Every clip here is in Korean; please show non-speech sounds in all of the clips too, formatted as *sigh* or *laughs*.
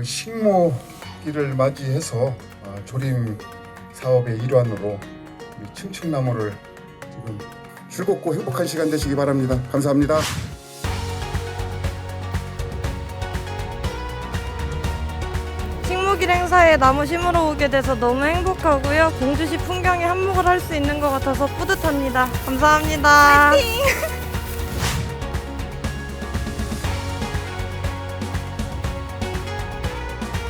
식모기를 맞이해서 어, 조림 사업의 일환으로 층층나무를 지금 즐겁고 행복한 시간 되시기 바랍니다. 감사합니다. 식목일 행사에 나무 심으러 오게 돼서 너무 행복하고요. 공주시 풍경에 한몫을 할 수 있는 것 같아서 뿌듯합니다. 감사합니다. *laughs*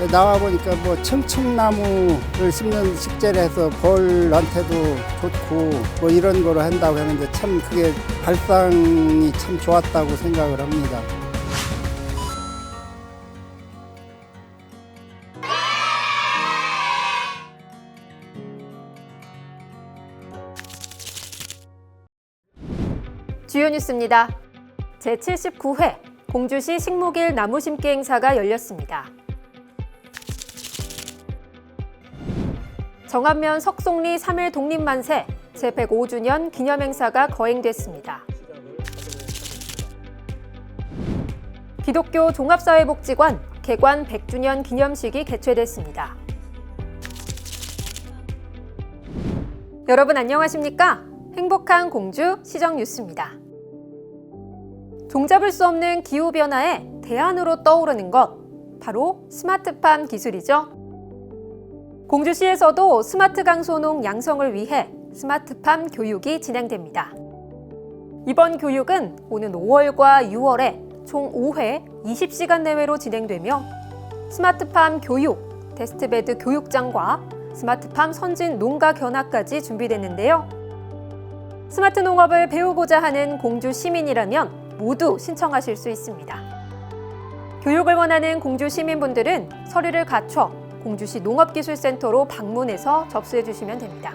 나와 보니까 뭐 층층나무를 심는 식재를 해서 벌한테도 좋고 뭐 이런 거를 한다고 하는데 참 그게 발상이 참 좋았다고 생각을 합니다. 주요 뉴스입니다. 제79회 공주시 식목일 나무 심기 행사가 열렸습니다. 정안면 석송리 3일 독립만세 제105주년 기념행사가 거행됐습니다. 기독교 종합사회복지관 개관 100주년 기념식이 개최됐습니다. 여러분 안녕하십니까? 행복한 공주 시정 뉴스입니다. 종잡을 수 없는 기후변화에 대안으로 떠오르는 것, 바로 스마트팜 기술이죠. 공주시에서도 스마트 강소농 양성을 위해 스마트팜 교육이 진행됩니다. 이번 교육은 오는 5월과 6월에 총 5회 20시간 내외로 진행되며 스마트팜 교육, 테스트베드 교육장과 스마트팜 선진 농가 견학까지 준비됐는데요. 스마트 농업을 배우고자 하는 공주 시민이라면 모두 신청하실 수 있습니다. 교육을 원하는 공주 시민분들은 서류를 갖춰 공주시 농업기술센터로 방문해서 접수해 주시면 됩니다.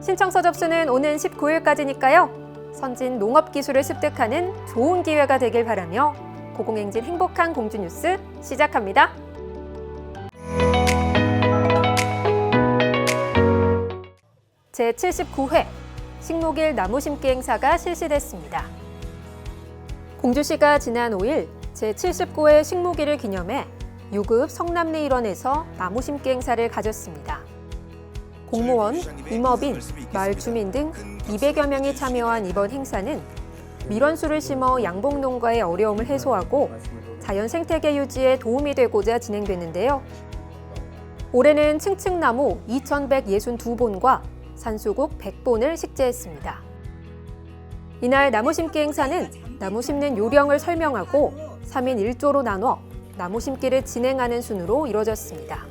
신청서 접수는 오는 19일까지니까요. 선진 농업 기술을 습득하는 좋은 기회가 되길 바라며 고공행진 행복한 공주 뉴스 시작합니다. 제79회 식목일 나무 심기 행사가 실시됐습니다. 공주시가 지난 5일 제79회 식목일을 기념해 유급 성남리 일원에서 나무 심기 행사를 가졌습니다. 공무원, 임업인, 마을 주민 등 200여 명이 참여한 이번 행사는 밀원수를 심어 양봉 농가의 어려움을 해소하고 자연 생태계 유지에 도움이 되고자 진행됐는데요. 올해는 층층나무 2,162본과 산수국 100본을 식재했습니다. 이날 나무 심기 행사는 나무 심는 요령을 설명하고 3인 1조로 나눠 나무 심기를 진행하는 순으로 이뤄졌습니다.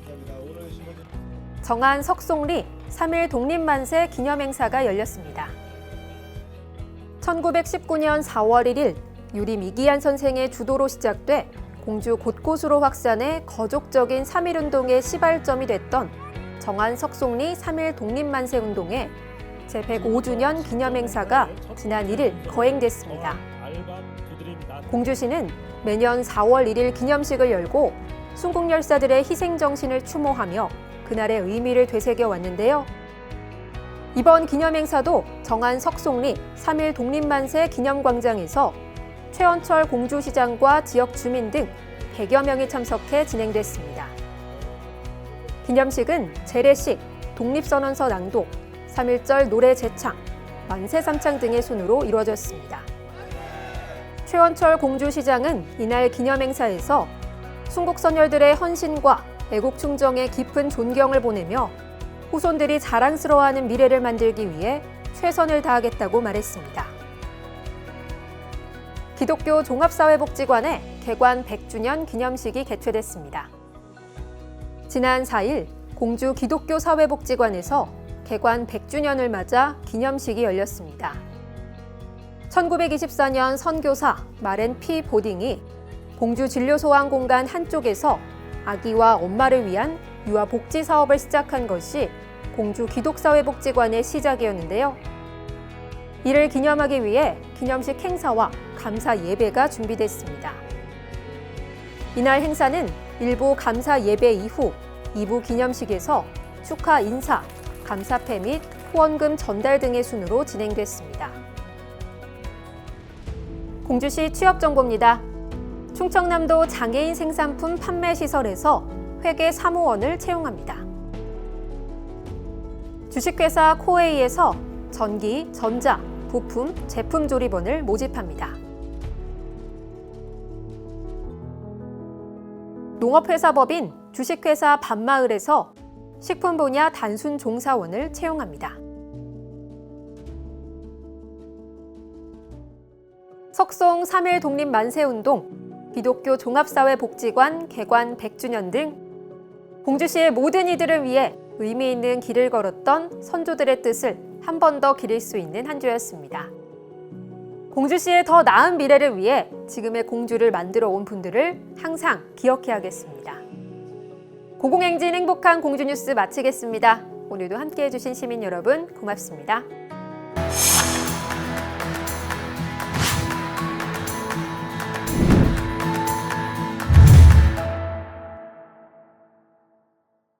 정안 석송리 3일 독립만세 기념행사가 열렸습니다. 1919년 4월 1일 유림 이기한 선생의 주도로 시작돼 공주 곳곳으로 확산해 거족적인 3.1운동의 시발점이 됐던 정안 석송리 3일 독립만세 운동에 제105주년 기념행사가 지난 1일 거행됐습니다. 공주시는 매년 4월 1일 기념식을 열고 순국 열사들의 희생 정신을 추모하며 그날의 의미를 되새겨 왔는데요. 이번 기념행사도 정안 석송리 3일 독립만세 기념광장에서 최원철 공주시장과 지역 주민 등 100여 명이 참석해 진행됐습니다. 기념식은 재래식, 독립선언서 낭독, 3.1절 노래 제창, 만세 삼창 등의 순으로 이루어졌습니다. 최원철 공주시장은 이날 기념행사에서 순국선열들의 헌신과 애국 충정에 깊은 존경을 보내며 후손들이 자랑스러워하는 미래를 만들기 위해 최선을 다하겠다고 말했습니다. 기독교 종합사회복지관의 개관 100주년 기념식이 개최됐습니다. 지난 4일 공주 기독교 사회복지관에서 개관 100주년을 맞아 기념식이 열렸습니다. 1924년 선교사 마렌 피 보딩이 공주 진료 소환 공간 한쪽에서 아기와 엄마를 위한 유아 복지 사업을 시작한 것이 공주 기독사회복지관의 시작이었는데요. 이를 기념하기 위해 기념식 행사와 감사 예배가 준비됐습니다. 이날 행사는 일부 감사 예배 이후 2부 기념식에서 축하 인사, 감사패 및 후원금 전달 등의 순으로 진행됐습니다. 공주시 취업 정보입니다. 충청남도 장애인 생산품 판매 시설에서 회계 사무원을 채용합니다. 주식회사 코웨이에서 전기, 전자, 부품, 제품 조립원을 모집합니다. 농업회사법인 주식회사 반마을에서 식품 분야 단순 종사원을 채용합니다. 석송 3.1 독립 만세운동, 기독교 종합사회복지관 개관 100주년 등 공주시의 모든 이들을 위해 의미 있는 길을 걸었던 선조들의 뜻을 한 번 더 기릴 수 있는 한 주였습니다. 공주시의 더 나은 미래를 위해 지금의 공주를 만들어 온 분들을 항상 기억해야겠습니다. 고공행진 행복한 공주 뉴스 마치겠습니다. 오늘도 함께 해주신 시민 여러분 고맙습니다.